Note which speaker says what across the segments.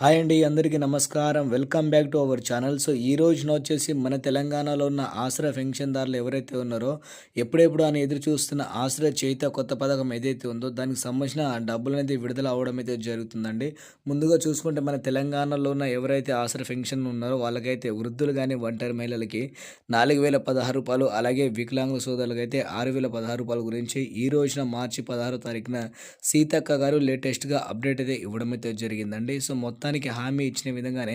Speaker 1: Hi అండి అందరికీ నమస్కారం. Welcome back to our channel. So ఈ రోజున వచ్చేసి మన తెలంగాణలో ఉన్న ఆశ్రయ పెన్షన్దారులు ఎవరైతే ఉన్నారో ఎప్పుడెప్పుడు అని ఎదురు చూస్తున్న ఆశ్రయ చేత కొత్త పథకం ఏదైతే ఉందో దానికి సంబంధించిన డబ్బులు అనేది విడుదల అవడం అయితే జరుగుతుందండి. ముందుగా చూసుకుంటే మన తెలంగాణలో ఉన్న ఎవరైతే ఆశ్రయ పెన్షన్ ఉన్నారో వాళ్ళకైతే వృద్ధులు కానీ ఒంటరి మహిళలకి నాలుగు వేల పదహారు రూపాయలు అలాగే వికలాంగుల సోదరులకు అయితే ఆరు వేల పదహారు రూపాయల గురించి ఈ రోజున మార్చి పదహారో తారీఖున సీతక్క గారు లేటెస్ట్గా అప్డేట్ అయితే ఇవ్వడం అయితే జరిగిందండి. సో మొత్తం మొత్తానికి హామీ ఇచ్చిన విధంగానే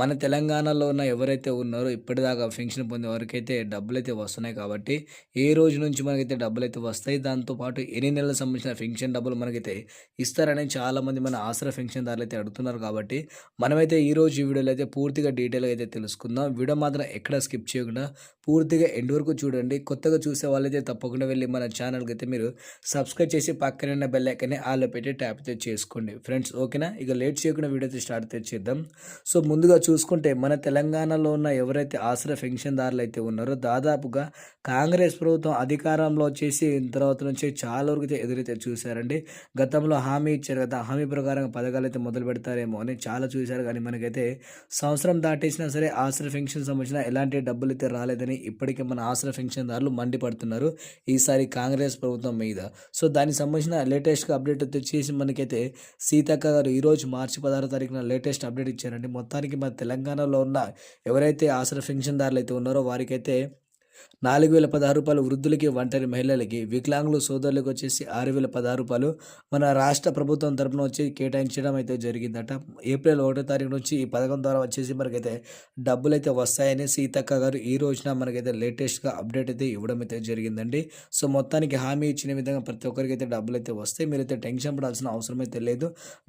Speaker 1: మన తెలంగాణలో ఉన్న ఎవరైతే ఉన్నారో ఇప్పటిదాకా పెన్షన్ పొందే వరకైతే డబ్బులు అయితే వస్తున్నాయి కాబట్టి ఏ రోజు నుంచి మనకైతే డబ్బులు అయితే వస్తాయి దాంతోపాటు ఎన్ని నెలలకు సంబంధించిన పెన్షన్ డబ్బులు మనకైతే ఇస్తారని చాలామంది మన ఆసరా పెన్షన్దారులు అయితే అడుగుతున్నారు కాబట్టి మనమైతే ఈ రోజు ఈ వీడియోలో అయితే పూర్తిగా డీటెయిల్గా అయితే తెలుసుకుందాం. వీడియో మాత్రం ఎక్కడ స్కిప్ చేయకుండా పూర్తిగా ఎండ్ వరకు చూడండి. కొత్తగా చూసే వాళ్ళైతే తప్పకుండా వెళ్ళి మన ఛానల్కి అయితే మీరు సబ్స్క్రైబ్ చేసి పక్కన ఉన్న బెల్ ఐకనే ఆల్లో పెట్టి ట్యాప్ అయితే చేసుకోండి. ఫ్రెండ్స్ ఓకేనా? ఇక లేట్ చేయకుండా వీడియో అయితే స్టార్ట్ తెచ్చేద్దాం సో ముందుగా చూసుకుంటే మన తెలంగాణలో ఉన్న ఎవరైతే ఆశ్రయ పెన్షన్దారులు అయితే ఉన్నారో దాదాపుగా కాంగ్రెస్ ప్రభుత్వం అధికారంలో వచ్చేసి తర్వాత నుంచి చాలా వరకు అయితే ఎదురైతే చూశారండి. గతంలో హామీ ఇచ్చారు కదా హామీ ప్రకారం పథకాలు అయితే మొదలు పెడతారేమో అని చాలా చూశారు. కానీ మనకైతే సంవత్సరం దాటేసినా సరే ఆశ్రయ పెన్షన్ సంబంధించిన ఎలాంటి డబ్బులు అయితే రాలేదని ఇప్పటికే మన ఆశ్రయ పెన్షన్దారులు మండిపడుతున్నారు ఈసారి కాంగ్రెస్ ప్రభుత్వం మీద. సో దానికి సంబంధించిన లేటెస్ట్గా అప్డేట్ వచ్చేసి మనకైతే సీతక్క గారు ఈరోజు మార్చి పదహారు తారీఖున లేటెస్ట్ అప్డేట్ ఇచ్చారండి. మొత్తానికి మన తెలంగాణలో ఉన్న ఎవరైతే ఆసరా పెన్షన్దారులు అయితే ఉన్నారో వారికైతే నాలుగు వేల పదహారు రూపాయలు వృద్ధులకి ఒంటరి మహిళలకి వికలాంగులు సోదరులకు వచ్చేసి ఆరు వేల పదహారు రూపాయలు. మన రాష్ట్ర ప్రభుత్వం తరపున వచ్చి కేటాయించడం అయితే జరిగిందట. ఏప్రిల్ ఒకటో తారీఖు నుంచి ఈ పథకం ద్వారా వచ్చేసి మనకైతే డబ్బులు అయితే వస్తాయని సీతక్క గారు ఈ రోజున మనకైతే లేటెస్ట్గా అప్డేట్ అయితే ఇవ్వడం అయితే జరిగిందండి. సో మొత్తానికి హామీ ఇచ్చిన విధంగా ప్రతి ఒక్కరికి అయితే డబ్బులు అయితే వస్తాయి. మీరైతే టెన్షన్ పడాల్సిన అవసరం అయితే లేదు.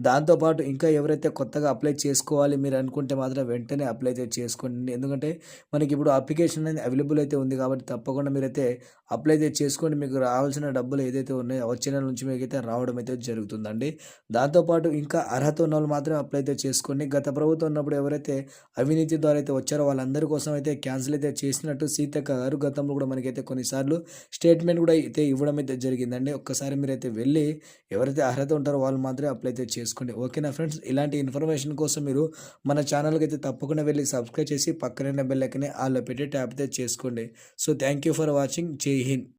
Speaker 1: దాంతోపాటు ఇంకా ఎవరైతే కొత్తగా అప్లై చేసుకోవాలి మీరు అనుకుంటే మాత్రం వెంటనే అప్లై అయితే చేసుకోండి. ఎందుకంటే మనకి ఇప్పుడు అప్లికేషన్ అనేది అవైలబుల్ అయితే ఉంది కాబట్టి తప్పకుండా మీరైతే అప్లై అయితే చేసుకోండి. మీకు రావాల్సిన డబ్బులు ఏదైతే ఉన్నాయో వచ్చే నెల నుంచి మీకైతే రావడం అయితే జరుగుతుందండి. దాంతోపాటు ఇంకా అర్హత ఉన్న వాళ్ళు మాత్రం అప్లై అయితే చేసుకోండి. గత ప్రభుత్వం ఉన్నప్పుడు ఎవరైతే అవినీతి ద్వారా అయితే వచ్చారో వాళ్ళందరి కోసం అయితే క్యాన్సిల్ అయితే చేసినట్టు సీతక్క గారు గతంలో కూడా మనకైతే కొన్నిసార్లు స్టేట్మెంట్ కూడా అయితే ఇవ్వడం అయితే జరిగిందండి. ఒక్కసారి మీరైతే వెళ్ళి ఎవరైతే అర్హత ఉంటారో వాళ్ళు మాత్రమే అప్లై అయితే చేసుకోండి. ఓకేనా ఫ్రెండ్స్? ఇలాంటి ఇన్ఫర్మేషన్ కోసం మీరు మన ఛానల్కి అయితే తప్పకుండా వెళ్ళి సబ్స్క్రైబ్ చేసి పక్కన బెల్ వాళ్ళు ఆల్లో పెట్టి ట్యాప్ అయితే చేసుకోండి. So thank you for watching. Jai Hind.